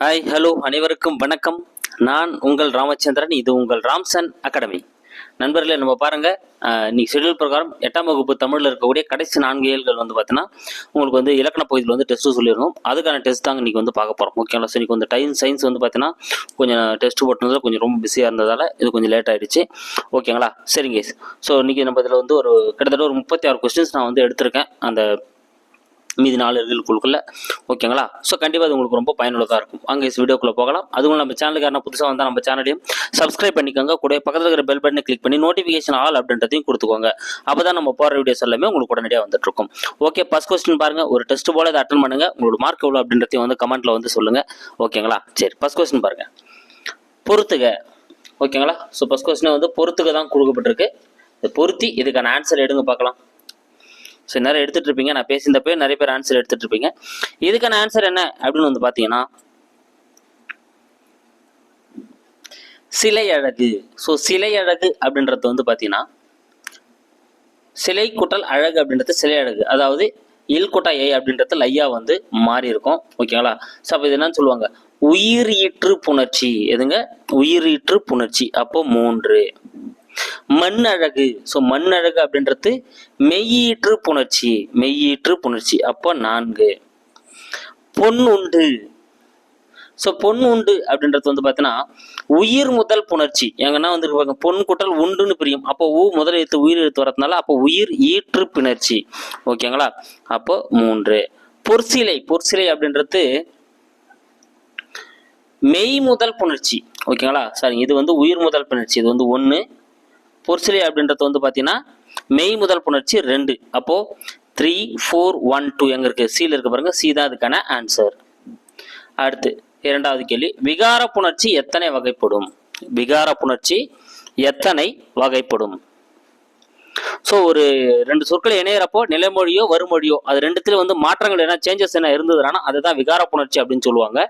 Hi hello அனைவருக்கும் வணக்கம். நான் உங்கள் ராமச்சந்திரன் இது உங்கள் ராம்சன் அகாடமி. நண்பர்களே நம்ம பாருங்க இன்னைக்கு ஷெட்யூல் பிரகாரம் எட்டாம் வகுப்பு தமிழில் இருக்கக்கூடிய கடைசி நான்கு ஏழுகள் வந்து பார்த்தீங்கன்னா உங்களுக்கு வந்து இலக்கண பகுதியில் வந்து டெஸ்ட்டு சொல்லியிருந்தோம் அதுக்கான டெஸ்ட் தாங்க இன்னைக்கு வந்து பார்க்க போகிறோம் ஓகேங்களா? ஸோ இன்னைக்கு வந்து டைம் சயின்ஸ் வந்து பார்த்தீங்கன்னா கொஞ்சம் டெஸ்ட் போட்டதில் கொஞ்சம் ரொம்ப பிஸியாக இருந்ததால் இது கொஞ்சம் லேட் ஆகிடுச்சு ஓகேங்களா? சரிங்க ஸோ இன்றைக்கி நம்ம இதில் வந்து ஒரு கிட்டத்தட்ட ஒரு முப்பத்தி ஆறு கொஸ்டின்ஸ் நான் வந்து எடுத்திருக்கேன். அந்த மீதி நாலு இருக்குள்ள ஓகேங்களா? ஸோ கண்டிப்பாக அது உங்களுக்கு ரொம்ப பயனுள்ளதாக இருக்கும். அங்கே வீடியோக்குள்ளே போகலாம். அதுவும் நம்ம சேனலுக்கு யாரா புதுசாக வந்தால் நம்ம சேனலையும் சப்ஸ்கிரைப் பண்ணிக்கோங்க. கூட பக்கத்தில் இருக்கிற பெல் பட்டனை கிளிக் பண்ணி நோட்டிஃபிகேஷன் ஆல் அப்படின்றதையும் கொடுத்துக்கோங்க. அப்போ தான் நம்ம போகிற வீடியோஸ் எல்லாமே உங்களுக்கு உடனடியாக வந்துட்டு இருக்கும். ஓகே ஃபஸ்ட் கொஸ்டின் பாருங்கள் ஒரு டெஸ்ட் போல இதை அட்டன் பண்ணுங்க. உங்களோட மார்க் எவ்வளோ அப்படின்றதையும் வந்து கமெண்ட்டில் வந்து சொல்லுங்கள் ஓகேங்களா? சரி ஃபஸ்ட் கொஸ்டின் பாருங்கள் பொறுத்துக. ஓகேங்களா? ஸோ ஃபஸ்ட் கொஸ்டினே வந்து பொறுத்துக தான் கொடுக்கப்பட்டிருக்கு பொருத்தி இதுக்கான ஆன்சர் எடுங்க பார்க்கலாம். ஸோ நிறைய எடுத்துட்டு இருப்பீங்க நான் பேசியிருந்தப்போ நிறைய பேர் ஆன்சர் எடுத்துட்டு இருப்பீங்க இதுக்கான ஆன்சர் என்ன அப்படின்னு வந்து பார்த்தீங்கன்னா சிலை அழகு ஸோ சிலை அழகு அப்படின்றது வந்து பார்த்தீங்கன்னா சிலை குட்டல் அழகு அப்படின்றது சிலை அழகு அதாவது இல் கூட்டா ஏ அப்படின்றது லையா வந்து மாறி இருக்கும் ஓகேங்களா ஸோ அப்போ இது என்னன்னு சொல்லுவாங்க? உயிரீற்று புணர்ச்சி. எதுங்க? உயிரீற்று புணர்ச்சி. அப்போ மூன்று. மண் அழகு ஸோ மண் அழகு அப்படின்றது மெய்யீற்று புணர்ச்சி. மெய்யீற்று புணர்ச்சி. அப்போ நான்கு. பொன் உண்டு. ஸோ பொன் உண்டு அப்படின்றது வந்து பார்த்தீங்கன்னா உயிர் முதல் புணர்ச்சி. எங்கன்னா வந்து பொன் குட்டல் உண்டுன்னு பிரியும். அப்போ ஊ முதல் எழுத்து உயிர் எழுத்து வரதுனால அப்போ உயிர் ஈற்று பிணர்ச்சி. ஓகேங்களா? அப்போ மூன்று. பொற்சிலை. பொற்சிலை அப்படின்றது மெய் முதல் புணர்ச்சி. ஓகேங்களா? சாரி இது வந்து உயிர் முதல் புணர்ச்சி. இது வந்து ஒன்று பொற்சிலை அப்படின்றது வந்து பார்த்தீங்கன்னா மெய் முதல் புணர்ச்சி ரெண்டு. அப்போது த்ரீ ஃபோர் ஒன் டூ எங்கே இருக்குது சீல இருக்க பாருங்கள் சி தான் அதுக்கான ஆன்சர் அடுத்து இரண்டாவது கேள்வி. விகார புணர்ச்சி எத்தனை வகைப்படும்? விகார புணர்ச்சி எத்தனை வகைப்படும்? ஸோ ஒரு ரெண்டு சொற்கள் இணையிறப்போ நிலைமொழியோ வருமொழியோ அது ரெண்டுத்துல வந்து மாற்றங்கள் என்ன சேஞ்சஸ் என்ன இருந்ததுனா அதுதான் விகார புணர்ச்சி அப்படின்னு சொல்லுவாங்க.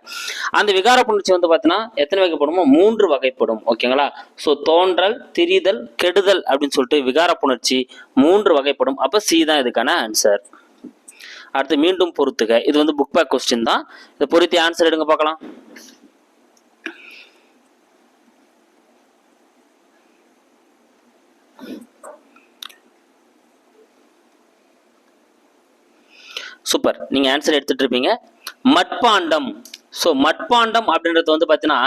அந்த விகார புணர்ச்சி வந்து பார்த்தீங்கன்னா எத்தனை வகைப்படுமோ மூன்று வகைப்படும். ஓகேங்களா? ஸோ தோன்றல் திரிதல் கெடுதல் அப்படின்னு சொல்லிட்டு விகார புணர்ச்சி மூன்று வகைப்படும். அப்போ சி தான் இதுக்கான ஆன்சர் அடுத்து மீண்டும் பொறுத்துக இது வந்து புக் பேக் கொஸ்டின் தான். இதை பொருத்தி ஆன்சர் எடுங்க பார்க்கலாம். சூப்பர் நீங்க ஆன்சர் எடுத்துட்டு இருப்பீங்க. மட்பாண்டம். ஸோ மட்பாண்டம் அப்படின்றது வந்து பார்த்தீங்கன்னா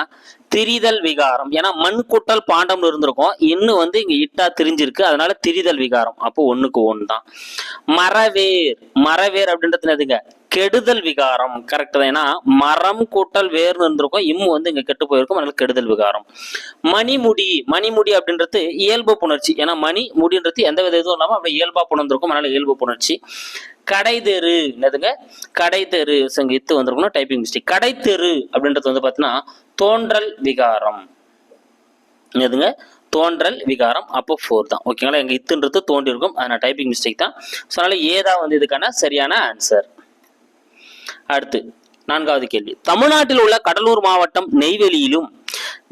திரிதல் விகாரம். ஏன்னா மண் கூட்டல் பாண்டம்னு இருந்திருக்கும். இன்னும் வந்து இங்க இட்டா திரிஞ்சிருக்கு. அதனால திரிதல் விகாரம். அப்போ ஒண்ணுக்கு ஒன்று தான் மரவேர். மரவேர் அப்படின்றது என்னதுங்க? கெடுதல் விகாரம். கரெக்ட் தான். ஏன்னா மரம் கூட்டல் வேர்னு இருந்திருக்கும். இம்மு வந்து இங்க கெட்டு போயிருக்கும். அதனால கெடுதல் விகாரம். மணிமுடி. மணிமுடி அப்படின்றது இயல்பு புணர்ச்சி. ஏன்னா மணி முடின்றது எந்த வித இதுவும் இல்லாமல் அப்படியே இயல்பா புணர்ந்திருக்கும். அதனால இயல்பு புணர்ச்சி. கடைதெரு. என்னதுங்க? கடை இத்து வந்திருக்கணும் டைப்பிங் மிஸ்டேக் கடைத்தெரு அப்படின்றது வந்து பார்த்தீங்கன்னா தோன்றல் விகாரம். எதுங்க தோன்றல் விகாரம் அப்போ ஃபோர் தான். ஓகேங்களா எங்கள் இத்துன்றது தோன்றிருக்கும் அதனால் டைப்பிங் மிஸ்டேக் தான். ஸோ அதனால் ஏதா வந்து இதுக்கான சரியான ஆன்சர் அடுத்து நான்காவது கேள்வி. தமிழ்நாட்டில் உள்ள கடலூர் மாவட்டம் நெய்வேலியிலும்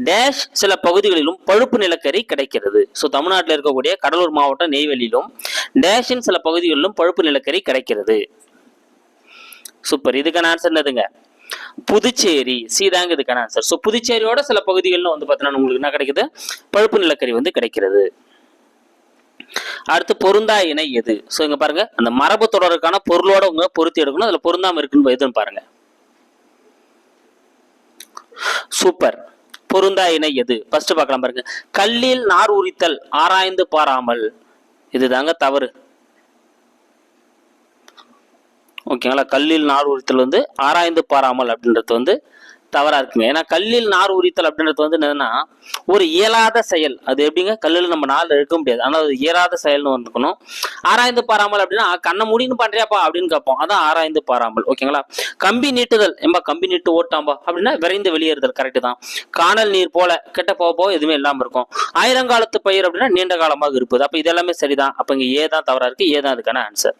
டேஷ் சில பகுதிகளிலும் பழுப்பு நிலக்கரி கிடைக்கிறது. ஸோ தமிழ்நாட்டில் இருக்கக்கூடிய கடலூர் மாவட்டம் நெய்வேலியிலும் டேஷின் சில பகுதிகளிலும் பழுப்பு நிலக்கரி கிடைக்கிறது. சூப்பர் இதுக்கான ஆன்சர் என்னதுங்க? புதுச்சேரி. சீதாங்க இதுக்கான ஆன்சர் ஸோ புதுச்சேரியோட சில பகுதிகளில் வந்து பார்த்தீங்கன்னா உங்களுக்கு என்ன கிடைக்குது? பழுப்பு நிலக்கரி வந்து கிடைக்கிறது. அடுத்து பொருந்தா இணை எது? ஸோ இங்கே பாருங்க. அந்த மரபு தொடருக்கான பொருளோட உங்க பொருத்தி எடுக்கணும். அதுல பொருந்தாம இருக்குன்னு எதுன்னு பாருங்க. சூப்பர். பொருந்தா இணை எது? ஃபர்ஸ்ட் பார்க்கலாம் பாருங்க. கல்லில் நார் உரித்தல் ஆராய்ந்து பாராமல். இதுதாங்க தவறு. ஓகேங்களா கல்லில் நார் உரித்தல் வந்து ஆராய்ந்து பாராமல் அப்படின்றது வந்து தவறாக இருக்குங்க ஏன்னா கல்லில் நார் உரித்தல் அப்படின்றது வந்து என்னன்னா ஒரு இயலாத செயல். அது எப்படிங்க? கல்லில் நம்ம நாள் எடுக்க முடியாது. ஆனால் அது இயலாத செயல்னு வந்துக்கணும் ஆராய்ந்து பாராமல் அப்படின்னா கண்ணை முடின்னு பண்றியாப்பா அப்படின்னு கேட்போம். அதான் ஆராய்ந்து பாராமல். ஓகேங்களா கம்பி நீட்டுதல். எம்பா கம்பி நீட்டு ஓட்டாம்பா? அப்படின்னா விரைந்து வெளியேறுதல். கரெக்டு தான். காணல் நீர் போல கெட்ட போக போக எதுவுமே இல்லாமல் இருக்கும். ஆயிரங்காலத்து பயிர் அப்படின்னா நீண்ட காலமாக இருப்பது. அப்போ இது எல்லாமே சரிதான். அப்போ இங்கே ஏ தான் தவறாக இருக்கு. ஏ தான் அதுக்கான ஆன்சர்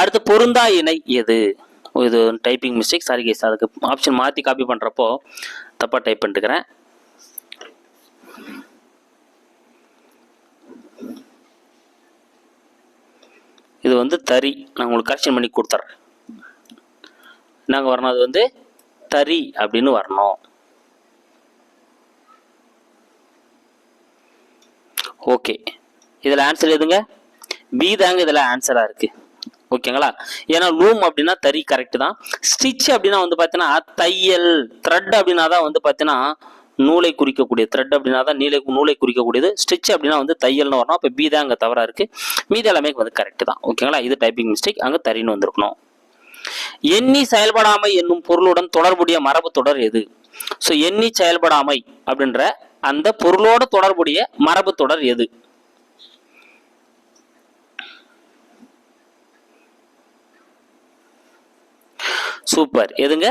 அடுத்து பொருந்தா இணை எது? இது டைப்பிங் மிஸ்டேக் சாரி கேஸ் அதுக்கு ஆப்ஷன் மாற்றி காப்பி பண்ணுறப்போ தப்பாக டைப் பண்ணிட்டுக்கிறேன். இது வந்து தறி. நான் உங்களுக்கு கரெக்ஷன் பண்ணி கொடுத்துட்றேன் நாங்கள் வரணும்? அது வந்து தறி அப்படின்னு வரணும். ஓகே இதில் ஆன்சர் எதுங்க? பி தாங்க இதில் ஆன்சராக இருக்குது ஓகேங்களா? ஏன்னா லூம் அப்படின்னா தறி கரெக்ட் தான். ஸ்டிச் அப்படின்னா வந்து பார்த்தீங்கன்னா தையல் த்ரெட் அப்படின்னா தான் வந்து பார்த்தீங்கன்னா நூலை குறிக்கக்கூடிய த்ரெட் அப்படின்னா தான் நீலை நூலை குறிக்கக்கூடியது. ஸ்டிச் அப்படின்னா வந்து தையல்னு வரணும். அப்போ பி தான் அங்கே தவறாக இருக்குது மீதி எல்லாமே வந்து கரெக்ட் தான். ஓகேங்களா? இது டைப்பிங் மிஸ்டேக் அங்கே தறின்னு வந்திருக்கணும். எண்ணி செயல்படாமை என்னும் பொருளுடன் தொடர்புடைய மரபு தொடர் எது? ஸோ எண்ணி செயல்படாமை அப்படின்ற அந்த பொருளோட தொடர்புடைய மரபு தொடர் எது? சூப்பர் எதுங்க?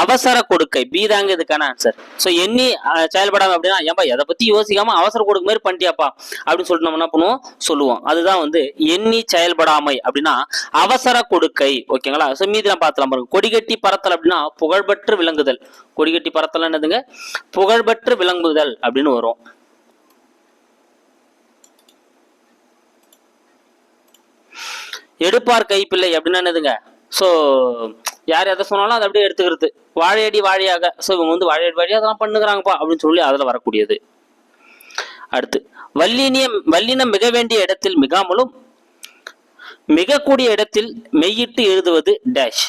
அவசர கொடுக்கை. பி தாங்க இதுக்கான ஆன்சர் ஸோ எண்ணி செயல்படாம அப்படின்னா ஏன்பா எதை பத்தி யோசிக்காம அவசர கொடுக்க மாதிரி பண்ணிட்டியாப்பா? அப்படின்னு சொல்லிட்டு நம்ம என்ன பண்ணுவோம்? சொல்லுவோம். அதுதான் வந்து எண்ணி செயல்படாமை அப்படின்னா அவசர கொடுக்கை. ஓகேங்களா? ஸோ மீதி நான் பார்த்துலாம் பாருங்க. கொடிகட்டி பறத்தல் அப்படின்னா புகழ்பெற்று விளங்குதல். கொடிகட்டி பறத்தல் என்னதுங்க? புகழ்பெற்று விளங்குதல் அப்படின்னு வரும். எடுப்பார் கைப்பிள்ளை அப்படின்னா என்னதுங்க? ஸோ யார் எதை சொன்னாலும் அதை அப்படியே எடுத்துக்கிறது. வாழையடி வாழையாக. ஸோ இவங்க வந்து வாழையடி வாழையாக அதெல்லாம் பண்ணுகிறாங்கப்பா அப்படின்னு சொல்லி அதில் வரக்கூடியது. அடுத்து வல்லினியம் வல்லினம் மிக வேண்டிய இடத்தில் மிகாமலும் மிகக்கூடிய இடத்தில் மெய்யிட்டு எழுதுவது டேஷ்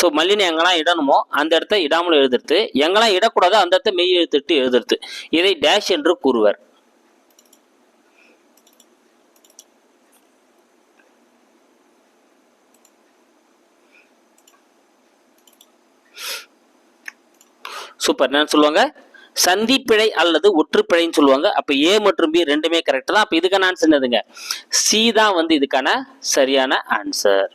ஸோ மல்லினை எங்கெல்லாம் இடணுமோ அந்த இடத்த இடாமல் எழுதுறது. எங்கெல்லாம் இடக்கூடாதோ அந்த இடத்த மெய் எழுத்துட்டு எழுதுறது. இதை டேஷ் என்று கூறுவர். சூப்பர். என்னன்னு சொல்லுவாங்க? சந்திப்பிழை அல்லது ஒற்றுப்பிழைன்னு சொல்லுவாங்க. அப்போ ஏ மற்றும் பி ரெண்டுமே கரெக்ட் தான். அப்போ இதுக்கான ஆன்சர் என்னதுங்க? சி தான் வந்து இதுக்கான சரியான ஆன்சர்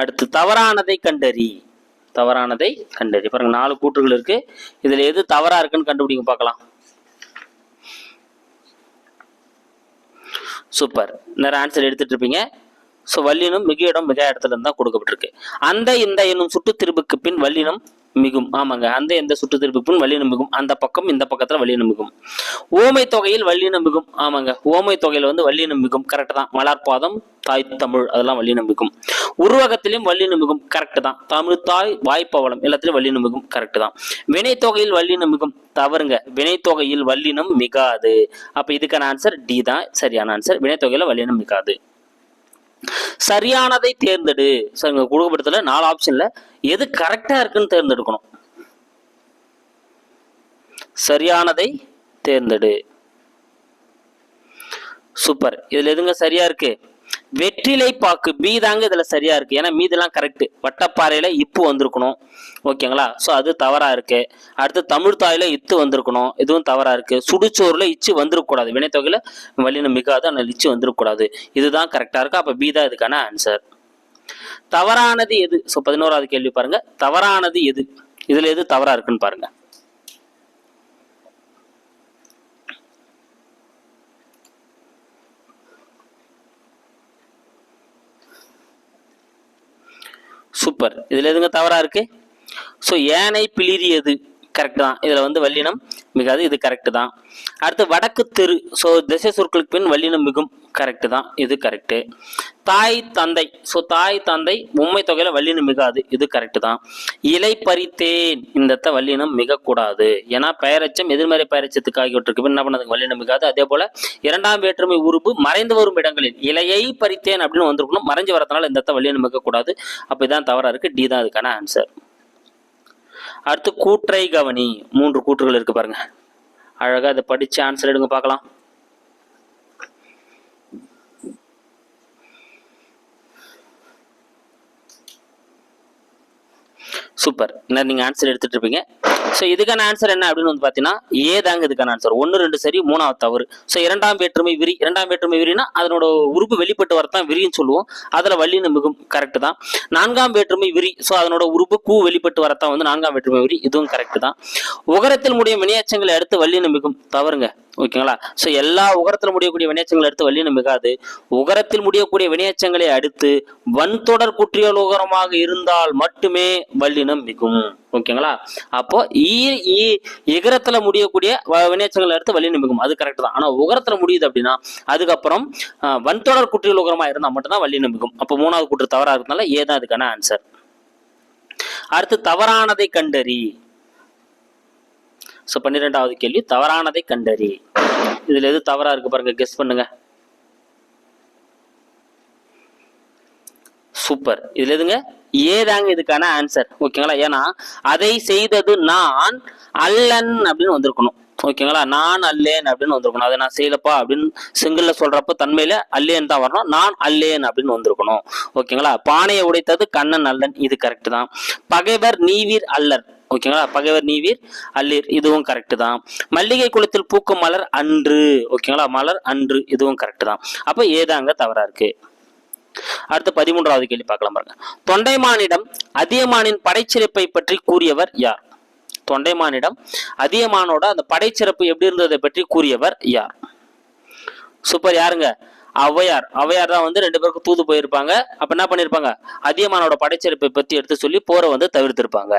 அடுத்து தவறானதை கண்டறி. தவறானதை கண்டறி. பாருங்க நாலு கூற்றுகள் இருக்கு. இதுல எது தவறா இருக்குன்னு கண்டுபிடிங்க பார்க்கலாம். சூப்பர். நேரம் ஆன்சர் எடுத்துட்டு இருப்பீங்க. ஸோ வல்லினம் மிக இடம் மிக இடத்துல இருந்து தான் கொடுக்கப்பட்டிருக்கு. அந்த இந்த என்னும் சுட்டு திருப்புக்கு பின் வல்லினம் மிகும். ஆமாங்க. அந்த எந்த சுட்டு திருப்புக்கு பின் வல்லினம் மிகும். அந்த பக்கம் இந்த பக்கத்துல வல்லினம் மிகும். ஓமை தொகையில் வல்லினம் மிகும். ஆமாங்க. ஓமை தொகையில் வந்து வல்லினம் மிகும். கரெக்ட் தான். மலர்பாதம் தாய் தமிழ் அதெல்லாம் வல்லினம் மிகும். உருவகத்திலும் வல்லினம் மிகும். கரெக்ட் தான். தமிழ் தாய் வாய்ப்பவளம் எல்லாத்திலும் வல்லினம் மிகும். கரெக்ட் தான். வினை தொகையில் வல்லினம் மிகும். தவறுங்க. வினை தொகையில் வல்லினம் மிகாது. அப்ப இதுக்கான ஆன்சர் டி தான். சரியான ஆன்சர் வினை தொகையில வல்லினம் மிகாது. சரியானதை தேர்ந்தெடு. சார் இங்க கொடுக்கப்பட்டதுல நாலு ஆப்ஷன்ல எது கரெக்டா இருக்குன்னு தேர்ந்தெடுக்கணும். சரியானதை தேர்ந்தெடு. சூப்பர். இதுல எதுங்க சரியா இருக்கு? வெற்றிலை பாக்கு பி தாங்க இதுல சரியா இருக்கு. ஏன்னா மீதெல்லாம் கரெக்ட் வட்டப்பாறையில இப்பு வந்திருக்கணும். ஓகேங்களா? ஸோ அது தவறா இருக்கு. அடுத்து தமிழ் தாயில இத்து வந்திருக்கணும். இதுவும் தவறா இருக்கு. சுடுச்சோறுல இச்சு வந்துருக்கூடாது வினைத்தொகையில வலின மிகாது ஆனால் இச்சு வந்துருக்கூடாது இதுதான் கரெக்டா இருக்கு? அப்ப பி தான் இதுக்கான ஆன்சர் தவறானது எது? ஸோ பதினோராவது கேள்வி பாருங்க. தவறானது எது? இதுல எது தவறா இருக்குன்னு பாருங்க. சூப்பர். இதுல எதுங்க தவறா இருக்கு? ஸோ ஏனை பிளிரியது கரெக்ட் தான். இதுல வந்து வல்லினம் மிகாது இது கரெக்டு தான். அடுத்து வடக்கு தெரு ஸோ திசை சொற்களுக்கு பின் வல்லினம் மிகும் கரெக்டு தான் இது கரெக்டு தாய் தந்தை ஸோ தாய் தந்தை உண்மை தொகையில் வல்லினம் மிகாது இது கரெக்டு தான். இலை பறித்தேன் இந்த வல்லினம் மிகக்கூடாது. ஏன்னா பெயரச்சம் எதிர்மறை பெயரச்சத்துக்கு ஆகியவற்றுக்கு பின் என்ன பண்ணதுக்கு வல்லினம் மிகாது. அதே போல இரண்டாம் வேற்றுமை உறுப்பு மறைந்து வரும் இடங்களில் இலையை பறித்தேன் அப்படின்னு வந்திருக்கணும் மறைஞ்சு வரதுனால இந்த இடத்த வல்லினம் மிகக்கூடாது. அப்போ இதான் தவறா இருக்கு டி தான் அதுக்கான ஆன்சர் அடுத்து கூற்றை கவனி. மூன்று கூற்றுகள் இருக்கு பாருங்க. அழகா அதை படிச்சு ஆன்சர் எடுங்க பார்க்கலாம். சூப்பர். என்ன நீங்க ஆன்சர் எடுத்துட்டு இருப்பீங்க. ஸோ இதுக்கான ஆன்சர் என்ன அப்படின்னு வந்து பார்த்தீங்கன்னா ஏ தாங்க இதுக்கான ஆன்சர் ஒன்று ரெண்டு சரி மூணாவது தவறு. ஸோ இரண்டாம் வேற்றுமை விரி இரண்டாம் வேற்றுமை விரினா அதனோட உறுப்பு வெளிப்பட்டு வரத்தான் விரின்னு சொல்லுவோம். அதில் வள்ளின்னு மிகவும் கரெக்டு தான். நான்காம் வேற்றுமை விரி ஸோ அதனோட உறுப்பு கூ வெளிப்பட்டு வரத்தான் வந்து நான்காம் வேற்றுமை விரி இதுவும் கரெக்ட் தான். உகரத்தில் முடியும் வினையாச்சங்களை அடுத்து வள்ளின்னு மிகவும் தவறுங்க. ஓகேங்களா? ஸோ எல்லா உகரத்தில் முடியக்கூடிய வினையச்சங்களை எடுத்து வல்லினம் மிகாது. உகரத்தில் முடியக்கூடிய வினையச்சங்களை அடுத்து வன்தொடர் குற்றியல் உகரமாக இருந்தால் மட்டுமே வல்லினம் மிகும். ஓகேங்களா? அப்போ ஈ ஈ முடியக்கூடிய வ- வினையச்சங்களை எடுத்து வல்லினம் மிகும். அது கரெக்ட் தான். ஆனால் உகரத்தில் முடியுது அப்படின்னா அதுக்கப்புறம் வன்தொடர் குற்றியல் உகரமாக இருந்தால் மட்டும்தான் வல்லினம் மிகும். அப்போ மூணாவது குற்று தவறாக இருந்தாலும் ஏதான் அதுக்கான ஆன்சர் அடுத்து தவறானதை கண்டறி. ஸோ பன்னிரெண்டாவது கேள்வி தவறானதை கண்டறி. இதில் எது தவறாக இருக்கு பாருங்க கெஸ் பண்ணுங்க. சூப்பர். இதுல எதுங்க? ஏதாங்க இதுக்கான ஆன்சர் ஓகேங்களா? ஏன்னா அதை செய்தது நான் அல்லன் அப்படின்னு வந்திருக்கணும். ஓகேங்களா நான் அல்லேன் அப்படின்னு வந்திருக்கணும். அதை நான் செய்யலப்பா அப்படின்னு சிங்கிள்ல சொல்றப்ப தன்மையில அல்லேன் தான் வரணும். நான் அல்லேன் அப்படின்னு வந்திருக்கணும். ஓகேங்களா பானையை உடைத்தது கண்ணன் அல்லன். இது கரெக்ட் தான். பகைவர் நீவீர் அல்லர். ஓகேங்களா பகைவர் நீவீர் அல்லீர். இதுவும் கரெக்ட் தான். மல்லிகை குளத்தில் பூக்கும் மலர் அன்று. ஓகேங்களா மலர் அன்று. இதுவும் கரெக்ட் தான். அப்போ ஏதாங்க தவறா இருக்கு? அடுத்து பதிமூன்றாவது கேள்வி பார்க்கலாம் பாருங்க. தொண்டைமானிடம் அதியமானின் படைச்சிறப்பை பற்றி கூறியவர் யார்? தொண்டைமானிடம் அதியமானோட அந்த படைச்சிறப்பு எப்படி இருந்ததை பற்றி கூறியவர் யார்? சூப்பர் யாருங்க? ஔவையார். ஔவையார் தான் வந்து ரெண்டு பேருக்கும் தூது போயிருப்பாங்க. அப்ப என்ன பண்ணிருப்பாங்க? அதியமானோட படைச்சிறப்பை பத்தி எடுத்து சொல்லி போரை வந்து தவிர்த்திருப்பாங்க.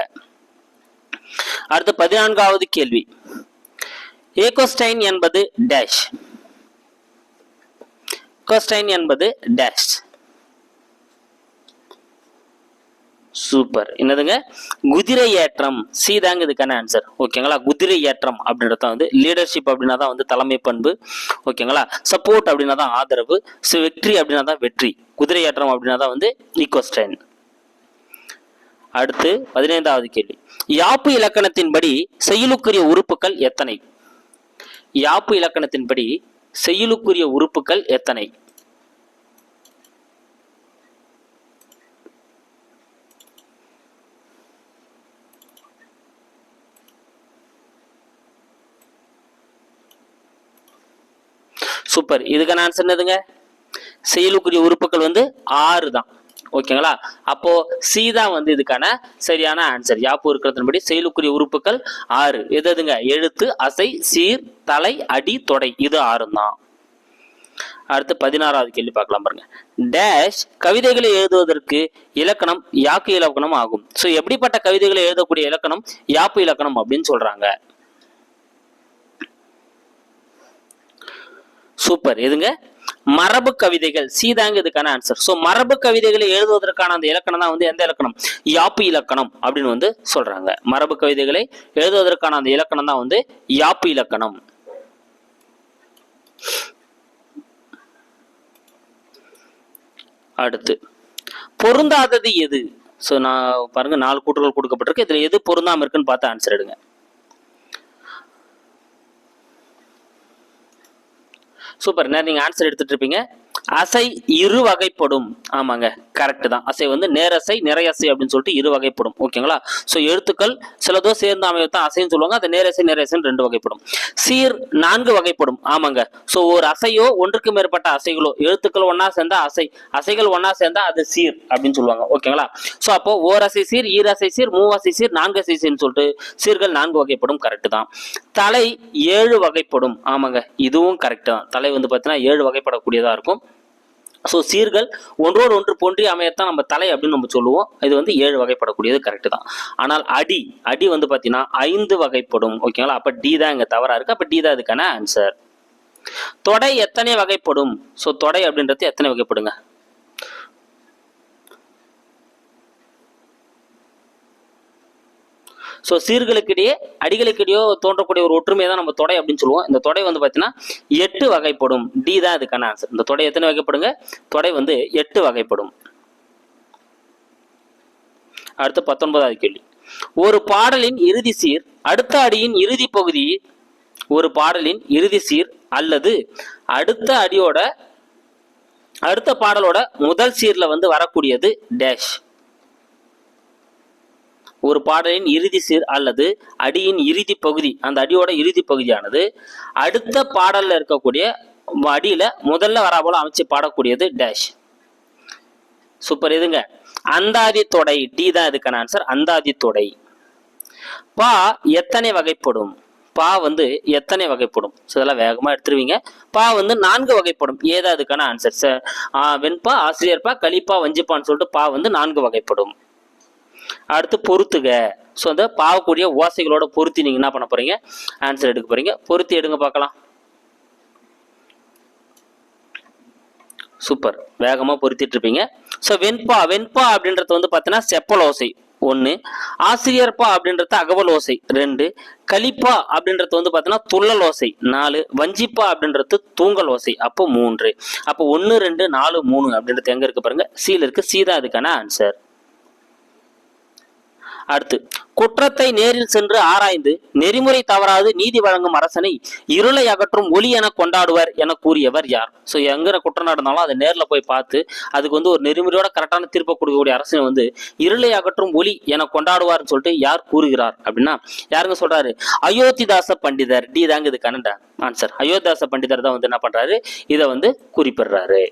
அடுத்து பதினான்காவது கேள்வி. ஏகோஸ்டைன் என்பது டேஷ் ஏகோஸ்டைன் என்பது டேஷ் சூப்பர் என்னதுங்க? குதிரை ஏற்றம் சீதாங்க இதுக்கான ஆன்சர் ஓகேங்களா குதிரை ஏற்றம் அப்படின்றத வந்து லீடர்ஷிப் அப்படின்னா தான் வந்து தலைமை பண்பு. ஓகேங்களா சப்போர்ட் அப்படின்னா தான் ஆதரவு. ஸோ வெற்றி அப்படின்னா தான் வெற்றி. குதிரை ஏற்றம் அப்படின்னா தான் வந்து ஈகோஸ்டைன் அடுத்து பதினைந்தாவது கேள்வி. யாப்பு இலக்கணத்தின்படி செயலுக்குரிய உறுப்புகள் எத்தனை? யாப்பு இலக்கணத்தின்படி செயலுக்குரிய உறுப்புகள் எத்தனை? சூப்பர். இதுக்கான ஆன்சர் என்னதுங்க செயலுக்குரிய உறுப்புகள் வந்து ஆறு தான். ஓகேங்களா? அப்போ சி தான் வந்து இதுக்கான சரியான ஆன்சர் யாப்பு இருக்கிறதுபடி செயலுக்குரிய உறுப்புகள் ஆறு. எது எதுங்க? எழுத்து அசை சீர் தலை அடி தொடை. இது ஆறு தான். அடுத்து பதினாறாவது கேள்வி பார்க்கலாம் பாருங்க. டேஷ் கவிதைகளை எழுதுவதற்கு இலக்கணம் யாக்கு இலக்கணம் ஆகும். ஸோ எப்படிப்பட்ட கவிதைகளை எழுதக்கூடிய இலக்கணம் யாப்பு இலக்கணம் அப்படின்னு சொல்றாங்க. சூப்பர் எதுங்க? மரபு கவிதைகள். சீதாங்க இதுக்கான ஆன்சர் ஸோ மரபு கவிதைகளை எழுதுவதற்கான அந்த இலக்கணம் தான் வந்து எந்த இலக்கணம்? யாப்பு இலக்கணம் அப்படின்னு வந்து சொல்றாங்க. மரபு கவிதைகளை எழுதுவதற்கான அந்த இலக்கணம் தான் வந்து யாப்பு இலக்கணம். அடுத்து பொருந்தாதது எது? ஸோ நான் பாருங்க நாலு கூற்றுகள் கொடுக்கப்பட்டிருக்கு. இதுல எது பொருந்தாம இருக்குன்னு பார்த்து ஆன்சர் எடுங்க. சூப்பர் நேரம் நீங்கள் ஆன்சர் எடுத்துட்டு இருப்பீங்க அசை இரு வகைப்படும். ஆமாங்க கரெக்ட் தான். அசை வந்து நேரசை நிறையசை அப்படின்னு சொல்லிட்டு இரு வகைப்படும். ஓகேங்களா ஸோ எழுத்துக்கள் சிலதோ சேர்ந்து அமையத்தான் அசைன்னு சொல்லுவாங்க. அது நேரசை நிறையசைன்னு ரெண்டு வகைப்படும். சீர் நான்கு வகைப்படும். ஆமாங்க. ஸோ ஒரு அசையோ ஒன்றுக்கு மேற்பட்ட அசைகளோ எழுத்துக்கள் ஒன்னா சேர்ந்தா அசை அசைகள் ஒன்னா சேர்ந்தா அது சீர் அப்படின்னு சொல்லுவாங்க. ஓகேங்களா ஸோ அப்போ ஓரசை சீர் ஈரசை சீர் மூவசை சீர் நான்கு அசை சீர்னு சொல்லிட்டு சீர்கள் நான்கு வகைப்படும். கரெக்ட் தான். தலை ஏழு வகைப்படும். ஆமாங்க இதுவும் கரெக்டு தான். தலை வந்து பார்த்தீங்கன்னா ஏழு வகைப்படக்கூடியதாக இருக்கும். ஸோ சீர்கள் ஒன்றோடு ஒன்று போன்றி அமையத்தான் நம்ம தலை அப்படின்னு நம்ம சொல்லுவோம். இது வந்து ஏழு வகைப்படக்கூடியது கரெக்டு தான். ஆனால் அடி அடி வந்து பார்த்தீங்கன்னா ஐந்து வகைப்படும். ஓகேங்களா அப்போ டி தான் இங்கே தவறாக இருக்குது அப்போ டி தான் இதுக்கான ஆன்சர் தொடை எத்தனை வகைப்படும்? ஸோ தொடை அப்படின்றது எத்தனை வகைப்படுங்க? ஸோ சீர்களுக்கிடையே அடிகளுக்கிடையோ தோன்றக்கூடிய ஒரு ஒற்றுமையை தான் நம்ம தொடை அப்படின்னு சொல்லுவோம். இந்த தொடை வந்து பார்த்தீங்கன்னா எட்டு வகைப்படும். டி தான் இதுக்கான ஆன்சர் இந்த தொடை எத்தனை வகைப்படுங்க? தொடை வந்து எட்டு வகைப்படும். அடுத்து பத்தொன்பதாவது கேள்வி. ஒரு பாடலின் இறுதி சீர் அடுத்த அடியின் இறுதி பகுதி ஒரு பாடலின் இறுதி சீர் அல்லது அடுத்த அடியோட அடுத்த பாடலோட முதல் சீர்ல வந்து வரக்கூடியது டேஷ் ஒரு பாடலின் இறுதி சீர் அல்லது அடியின் இறுதி பகுதி அந்த அடியோட இறுதி பகுதியானது அடுத்த பாடலில் இருக்கக்கூடிய அடியில் முதல்ல வரா போல அமைச்சு பாடக்கூடியது டேஷ் சூப்பர் இதுங்க அந்தாதி தொடை டி தான் இதுக்கான ஆன்சர் அந்தாதி தொடை. பா எத்தனை வகைப்படும்? பா வந்து எத்தனை வகைப்படும்? ஸோ இதெல்லாம் வேகமாக எடுத்துருவீங்க. பா வந்து நான்கு வகைப்படும். ஏதா அதுக்கான ஆன்சர் சார் வெண்பா ஆசிரியர்பா கலிப்பா வஞ்சிப்பான்னு சொல்லிட்டு பா வந்து நான்கு வகைப்படும். அடுத்து பொறுத்துக. ஸோ அந்த பாவக்கூடிய ஓசைகளோட பொருத்தி நீங்கள் என்ன பண்ண போகிறீங்க ஆன்சர் எடுக்க போகிறீங்க பொருத்தி எடுங்க பார்க்கலாம். சூப்பர் வேகமாக பொருத்திட்டு இருப்பீங்க. ஸோ வெண்பா வெண்பா அப்படின்றது வந்து பார்த்தீங்கன்னா செப்பல் ஓசை. ஒன்று ஆசிரியர்பா அப்படின்றது அகவல் ஓசை. ரெண்டு. கலிப்பா அப்படின்றது வந்து பார்த்தீங்கன்னா துள்ளல் ஓசை. நாலு. வஞ்சிப்பா அப்படின்றது தூங்கல் ஓசை. அப்போ மூன்று. அப்போ ஒன்று ரெண்டு நாலு மூணு அப்படின்றது எங்கே இருக்கு பாருங்க? சீல இருக்கு. சி தான் அதுக்கான ஆன்சர் அடுத்து குற்றத்தை நேரில் சென்று ஆராய்ந்து நெறிமுறை தவறாது நீதி வழங்கும் அரசனை இருளை அகற்றும் ஒளி என கொண்டாடுவர் என கூறியவர் யார்? ஸோ எங்கிற குற்றம் நடந்தாலும் அதை நேரில் போய் பார்த்து அதுக்கு வந்து ஒரு நெறிமுறையோட கரெக்டான தீர்ப்பை கொடுக்கக்கூடிய அரசனை வந்து இருளை அகற்றும் ஒளி என கொண்டாடுவார்னு சொல்லிட்டு யார் கூறுகிறார் அப்படின்னா யாருங்க சொல்றாரு? அயோத்திதாச பண்டிதர். டி தாங்க இது கனடா. ஆன்சர் அயோத்திதாச பண்டிதர் தான் வந்து என்ன பண்றாரு? இதை வந்து குறிப்பிடுறாரு.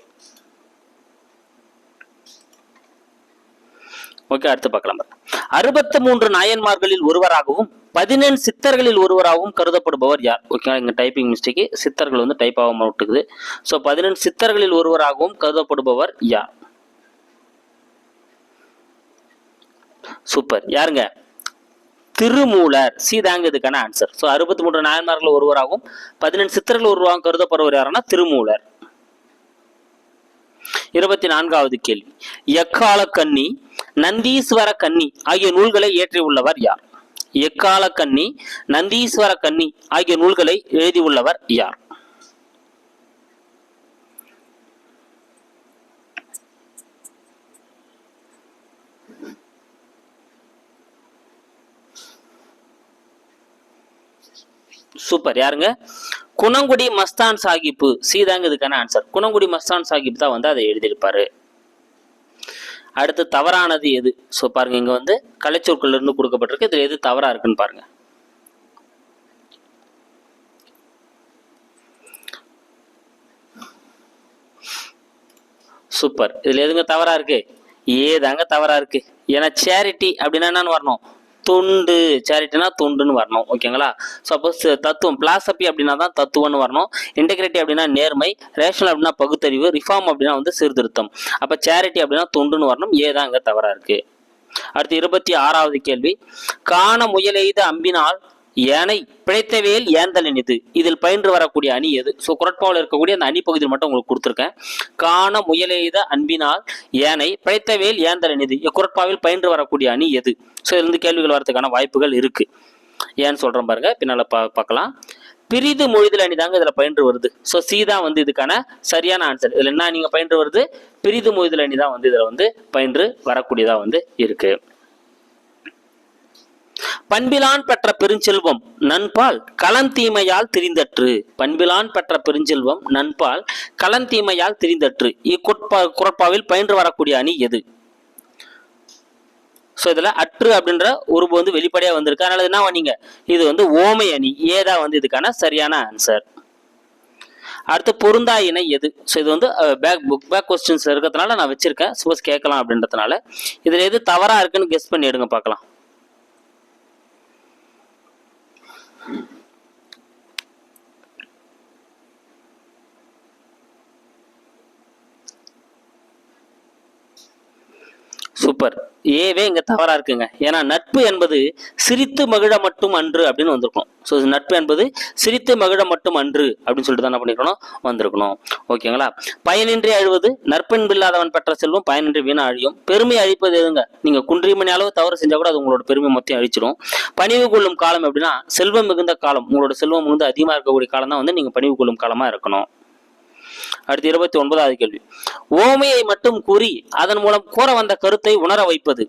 ஓகே அடுத்து பார்க்கலாம். அறுபத்து மூன்று நாயன்மார்களில் ஒருவராகவும் பதினெண் சித்தர்களில் ஒருவராகவும் கருதப்படுபவர் யார்? ஓகேங்களா இங்கே டைப்பிங் மிஸ்டேக்கு சித்தர்கள் வந்து டைப் ஆக மாட்டுக்குது ஸோ பதினெண் சித்தர்களில் ஒருவராகவும் கருதப்படுபவர் யார்? சூப்பர் யாருங்க? திருமூலர். சீதாங்க இதுக்கான ஆன்சர் ஸோ அறுபத்தி மூன்று நாயன்மார்கள் ஒருவராகவும் பதினெண் சித்தர்கள் ஒருவராகவும் கருதப்படுவர் யாருன்னா திருமூலர். இருபத்தி நான்காவது கேள்வி. எக்கால கன்னி நந்தீஸ்வர கன்னி ஆகிய நூல்களை இயற்றியுள்ளவர் யார்? எக்கால கன்னி நந்தீஸ்வர கன்னி ஆகிய நூல்களை எழுதியுள்ளவர் யார்? சூப்பர் யாருங்க? குணங்குடி மஸ்தான் சாஹிப்பு. சீதாங்க இதுக்கான ஆன்சர் குணங்குடி மஸ்தான் சாஹிப் தான் வந்து அதை எழுதியிருப்பாரு. அடுத்து தவறானது எது? ஸோ பாருங்க இங்கே வந்து கலைச்சொற்கள் இருந்து கொடுக்கப்பட்டிருக்கு. இதில் எது தவறாக இருக்குன்னு பாருங்கள் சூப்பர் இதில் எதுங்க தவறாக இருக்குது ஏதாங்க தவறாக இருக்குது ஏன்னா சேரிட்டி அப்படின்னா என்னன்னு வரணும். தொண்டு சேரிட்டினா தொண்டுன்னு வரணும் ஓகேங்களா? சப்போஸ் தத்துவம் பிளாசபி அப்படின்னா தான் தத்துவம்னு வரணும். இன்டெகிரிட்டி அப்படின்னா நேர்மை ரேஷனல் அப்படின்னா பகுத்தறிவு ரிஃபார்ம் அப்படின்னா வந்து சீர்திருத்தம். அப்போ சேரிட்டி அப்படின்னா தொண்டுன்னு வரணும் ஏதான் அங்கே தவறாக இருக்குது அடுத்து இருபத்தி ஆறாவது கேள்வி. காண முயலெய்த அம்பினால் ஏனை பிழைத்தவேல் ஏந்தல் இது இதில் பயின்று வரக்கூடிய அணி எது? ஸோ குரட்பாவில் இருக்கக்கூடிய அந்த அணி பகுதியில் மட்டும் உங்களுக்கு கொடுத்துருக்கேன். காண முயலெய்த அன்பினால் ஏனை பிழைத்தவேல் ஏந்தலின் இது இக்குரட்பாவில் பயின்று வரக்கூடிய அணி எது? ஸோ இருந்து கேள்விகள் வரதுக்கான வாய்ப்புகள் இருக்கு. ஏன்னு சொல்கிறேன் பாருங்க பின்னால் பா பார்க்கலாம். பிரிது மொழிதல் அணி தாங்க இதில் பயின்று வருது. ஸோ சி தான் வந்து இதுக்கான சரியான ஆன்சர் இதில் என்ன நீங்கள் பயின்று வருது? பிரிது மொழிதல் அணி தான் வந்து இதில் வந்து பயின்று வரக்கூடியதாக வந்து இருக்குது பண்பிலான் பெற்ற பெருஞ்செல்வம் நண்பால் கலந்தீமையால் திரிந்தற்று. பண்பிலான் பெற்ற பெருஞ்செல்வம் நண்பால் களந்தீமையால் திரிந்தற்று. இக்குட்பா குரட்பாவில் பயின்று வரக்கூடிய அணி எது? ஸோ இதில் அற்று அப்படின்ற உருவு வந்து வெளிப்படையாக வந்திருக்கு. அதனால என்ன பண்ணீங்க? இது வந்து ஓமை அணி. ஏதா வந்து இதுக்கான சரியான ஆன்சர் அடுத்து பொருந்தா இணை எது? ஸோ இது வந்து பேக் புக் பேக் கொஸ்டின்ஸ் இருக்கிறதுனால நான் வச்சிருக்கேன். சப்போஸ் கேட்கலாம் அப்படின்றதுனால. இதில் எது தவறாக இருக்குன்னு கெஸ் பண்ணி எடுங்க பார்க்கலாம். Thank you. சூப்பர் ஏவே இங்கே தவறாக இருக்குங்க. ஏன்னா நட்பு என்பது சிரித்து மகிழ மட்டும் அன்று அப்படின்னு வந்திருக்கணும் ஸோ நட்பு என்பது சிரித்து மகிழ மட்டும் அன்று அப்படின்னு சொல்லிட்டு தான் என்ன பண்ணிருக்கணும்? வந்திருக்கணும். ஓகேங்களா பயனின்றி அழுவது நற்பண்பில்லாதவன் பெற்ற செல்வம் பயனின்றி வீணா அழியும். பெருமை அழிப்பது எதுங்க? நீங்கள் குன்றிமணி அளவு தவறு செஞ்சால் கூட அது உங்களோட பெருமை மொத்தம் அழிச்சிடும் பணிவு கொள்ளும் காலம் எப்படின்னா செல்வம் மிகுந்த காலம். உங்களோட செல்வம் மிகுந்த அதிகமாக இருக்கக்கூடிய காலம் தான் வந்து நீங்கள் பணிவு கொள்ளும் காலமாக இருக்கணும். அடுத்து இருபத்தி ஒன்பதாவது கேள்வி. ஓமையை மட்டும் கூறி அதன் மூலம் கூற வந்த கருத்தை உணர வைப்பது.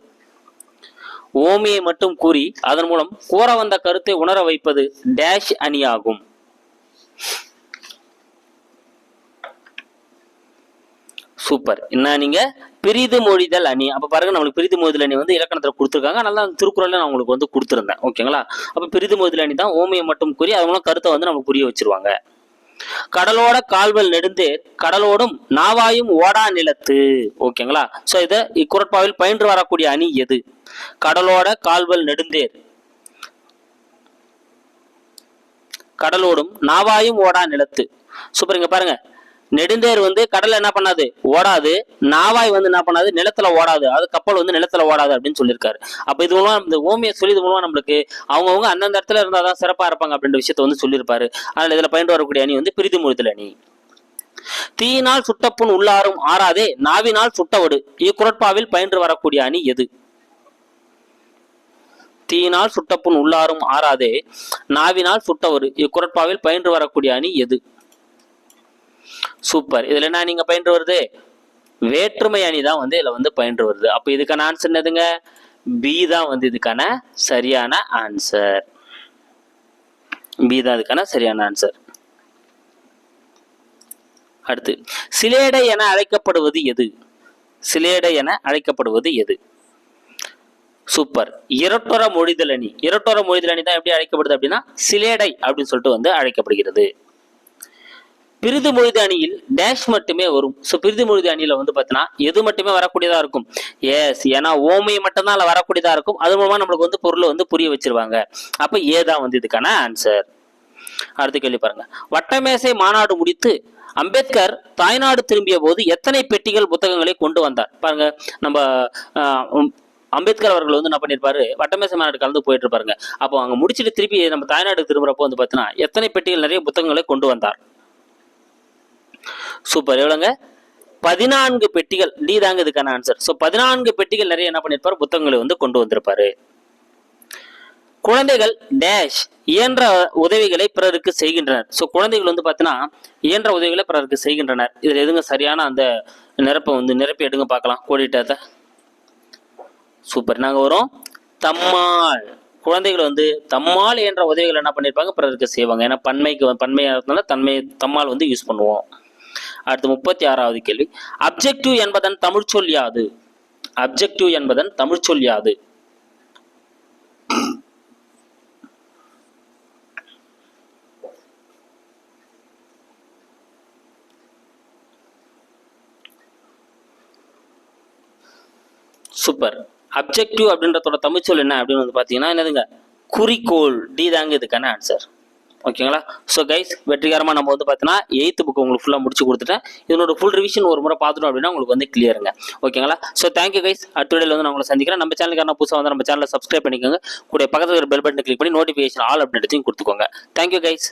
ஓமையை மட்டும் கூறி அதன் மூலம் கூற வந்த கருத்தை உணர வைப்பது டேஷ் அணியாகும். சூப்பர். என்ன நீங்க பிரிது மொழிதல் அணி. அப்ப பாருங்க நம்மளுக்கு பிரிது மொழிதல் அணி வந்து இலக்கணத்துல கொடுத்துருக்காங்க. அதனால அந்த திருக்குறள்ல நான் உங்களுக்கு வந்து கொடுத்துருந்தேன். ஓகேங்களா? அப்ப பிரிது மொழிதல் அணி தான் ஓமையை மட்டும் கூறி அதன் மூலம் கருத்தை வந்து நமக்கு புரிய வச்சிருவாங்க. கடலோட கால்வல் நெடுந்தேர் கடலோடும் நாவாயும் ஓடா நிலத்து. ஓகேங்களா? சோ இத இக்குரட்பாவில் பயின்று வரக்கூடிய அணி எது? கடலோட கால்வல் நெடுந்தேர் கடலோடும் நாவாயும் ஓடா நிலத்து. சூப்பர் இங்க பாருங்க. நெடுந்தேர் வந்து கடல்ல என்ன பண்ணாது? ஓடாது. நாவாய் வந்து என்ன பண்ணாது? நிலத்துல ஓடாது. அது கப்பல் வந்து நிலத்துல ஓடாது அப்படின்னு சொல்லியிருக்காரு. அப்ப இது மூலமா இந்த ஓமிய சொல்லி இது மூலமா நம்மளுக்கு அவங்கவுங்க அந்தந்த இடத்துல இருந்தாதான் சிறப்பா இருப்பாங்க அப்படின்ற விஷயத்த வந்து சொல்லியிருப்பாரு. அதனால இதுல பயின்று வரக்கூடிய அணி வந்து பிரிதி முழுதல் அணி. தீயினால் சுட்டப்புண் உள்ளாரும் ஆறாதே நாவினால் சுட்டவடு இக்குரட்பாவில் பயின்று வரக்கூடிய அணி எது? தீயினால் சுட்டப்புண் உள்ளாரும் ஆறாதே நாவினால் சுட்டவடு இக்குரட்பாவில் பயின்று வரக்கூடிய அணி எது? சூப்பர். இதுல என்ன நீங்க பயின்று வருது? வேற்றுமை அணி தான் வந்து இதுல வந்து பயின்று வருது. அப்ப இதுக்கான ஆன்சர் என்னதுங்க? பி தான் வந்து இதுக்கான சரியான ஆன்சர் பி தான் இதுக்கான சரியான ஆன்சர் அடுத்து சிலேடை என அழைக்கப்படுவது எது? சிலேடை என அழைக்கப்படுவது எது? சூப்பர். இரட்டொர மொழிதல் அணி. இரட்டொர மொழிதல் அணி தான் எப்படி அழைக்கப்படுது அப்படின்னா சிலேடை அப்படின்னு சொல்லிட்டு வந்து அழைக்கப்படுகிறது. பிரிது மொழிது அணியில் டேஷ் மட்டுமே வரும். ஸோ பிரிது மொழிது அணியில் வந்து பார்த்தீங்கன்னா எது மட்டுமே வரக்கூடியதாக இருக்கும்? எஸ் ஏன்னா ஓமை மட்டும்தான் அதில் வரக்கூடியதாக இருக்கும். அது மூலமாக நம்மளுக்கு வந்து பொருளை வந்து புரிய வச்சிருவாங்க. அப்போ ஏதான் வந்து இதுக்கான ஆன்சர் அடுத்து கேள்வி பாருங்க. வட்டமேசை மாநாடு முடித்து அம்பேத்கர் தாய்நாடு திரும்பிய போது எத்தனை பெட்டிகள் புத்தகங்களை கொண்டு வந்தார்? பாருங்க நம்ம அம்பேத்கர் அவர்கள் வந்து என்ன பண்ணியிருப்பாரு வட்டமேசை மாநாடு கலந்து போயிட்டு இருப்பாருங்க. அப்போ அங்க முடிச்சுட்டு திருப்பி நம்ம தாய்நாடு திரும்புறப்போ வந்து பார்த்தீங்கன்னா எத்தனை பெட்டிகள் நிறைய புத்தகங்களை கொண்டு வந்தார்? சூப்பர். எவ்வளோங்க? பதினான்கு பெட்டிகள். டி தாங்க இதுக்கான ஆன்சர் ஸோ பதினான்கு பெட்டிகள் நிறைய என்ன பண்ணியிருப்பார்? புத்தகங்களை வந்து கொண்டு வந்திருப்பாரு. குழந்தைகள் டேஷ் இயன்ற உதவிகளை பிறருக்கு செய்கின்றனர். ஸோ குழந்தைகள் வந்து பார்த்தீங்கன்னா இயன்ற உதவிகளை பிறருக்கு செய்கின்றனர். இதில் எதுங்க சரியான அந்த நிரப்பை வந்து நிரப்பி எடுங்க பார்க்கலாம். கோடிட்டத்தை சூப்பர். நாங்கள் வரும். தம்மாள். குழந்தைகள் வந்து தம்மாள் என்ற உதவிகள் என்ன பண்ணியிருப்பாங்க? பிறருக்கு செய்வாங்க. ஏன்னா பன்மைக்கு பன்மையாக இருந்தால தன்மை தம்மாள் வந்து யூஸ் பண்ணுவோம். அடுத்து முப்பத்தி ஆறாவது கேள்வி. அப்ஜெக்டிவ் என்பதன் தமிழ் சொல் யாது? அப்ஜெக்டிவ் என்பதன் தமிழ் சொல் யாது? சூப்பர் அப்ஜெக்டிவ் அப்படின்றதோட தமிழ்ச்சொல் என்ன? அப்படின்னு வந்து பார்த்தீங்கன்னா என்னதுங்க? குறிக்கோள். டி தாங்க இதுக்கான ஆன்சர் ஓகேங்களா? ஸோ கைஸ் வெற்றிகரமாக நம்ம வந்து பார்த்தீங்கன்னா எயித்து புக் உங்களுக்கு ஃபுல்லாக முடிச்சு கொடுத்துட்டேன். இதனோட ஃபுல் ரிவிஷன் ஒரு முறை பார்த்துட்டோம் அப்படின்னா உங்களுக்கு வந்து கிளியருங்க ஓகேங்களா? ஸோ தேங்க்யூ கைஸ் அடுத்த வந்து நான் உங்களை சந்திக்கிறேன். நம்ம சேனலுக்கான புதுசாக வந்து நம்ம சேனலை சப்ஸ்கிரைப் பண்ணிக்கோங்க. கூட பக்கத்தில் பெல் பட்டன் கிளிக் பண்ணி நோட்டிஃபிகேஷன் ஆல் அப்படின்றதையும் கொடுத்துக்கோங்க. Thank you guys